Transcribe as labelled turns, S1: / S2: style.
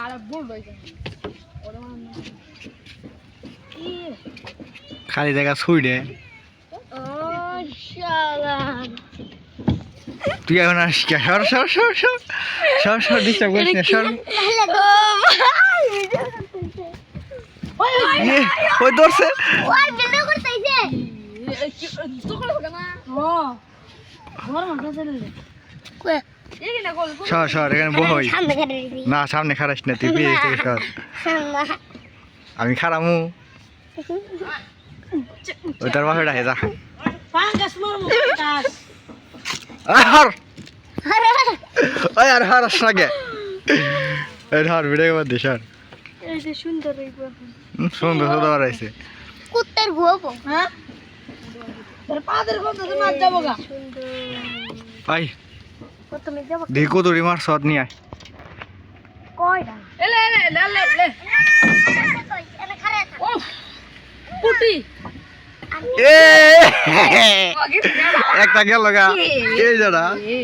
S1: আর
S2: খালি জায়গা ছুই দে। তুই এখন আসিস কে? সর সর সর ডিস্টার্ব করিস না
S3: ওই
S2: ধরছে।
S3: মাথা চলে
S2: সর সর এখানে
S3: দিবি
S2: না সামনে খারাস না তুই সর। আমি খারামু। ওই তার বাসা ডাকে যা। আর হারাস না গে। ভিডিও বাদ
S3: সুন্দর
S2: সুন্দর সুন্দর বাড়াইছে
S3: কুত্তার গুয়াবো হ্যাঁ? তোর পাদের কত তো মার যাব গা।
S2: আই
S3: কত মে যাব
S2: দেখো তোর মার সদ নিয়ে আয়
S3: কয়টা
S1: এলে এলে লে লে লে
S3: এনে খারে
S1: ও পুটি
S2: এ একটা গেল গা এই যারা
S1: এ